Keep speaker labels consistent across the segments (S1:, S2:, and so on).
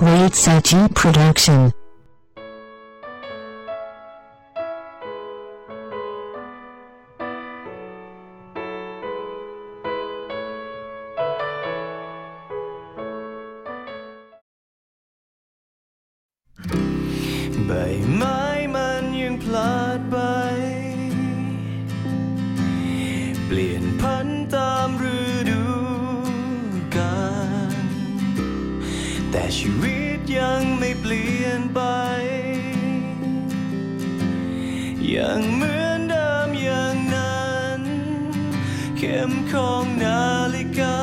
S1: Read Sati Production.
S2: ใบไม้มันยังพลาดไป เปลี่ยนพันธุ์ตามฤดู แต่ชีวิตยังไม่เปลี่ยนไป ยังเหมือนเดิมอย่างนั้น เข็มของนาฬิกา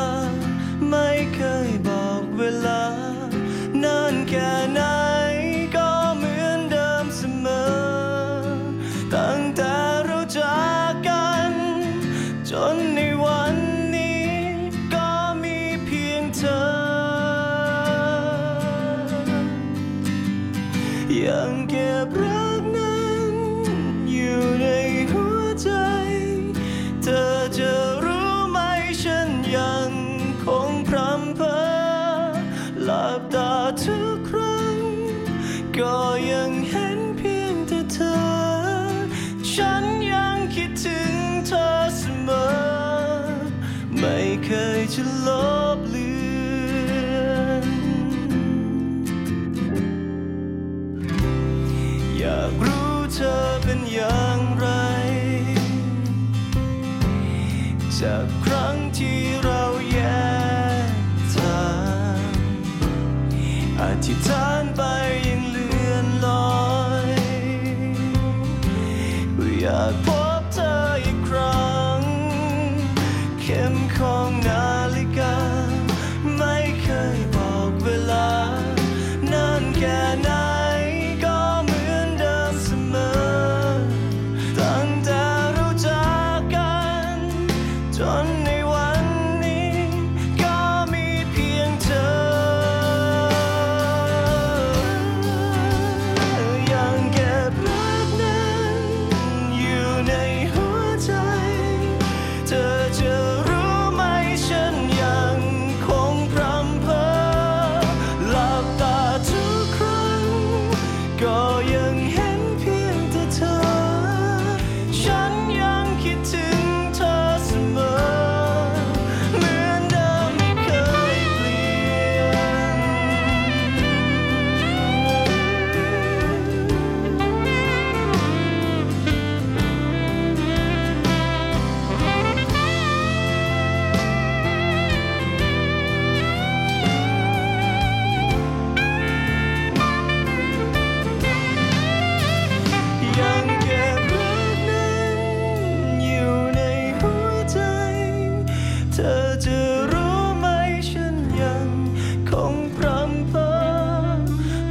S2: ไม่เคยบอกเวลานานแค่ไหน ฉันยังคิดถึงเธอเสมอ ไม่เคยจะลบเลือนอยากรู้เธอเป็นอย่างไร จากครั้งที่เราแยกทางอธิษฐานไปยังเลือนลับากพบเธออีกครั้ง เข้มของน้ำ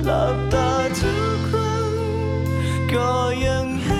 S2: หลับตาทุกครั้งก็ยังเห็น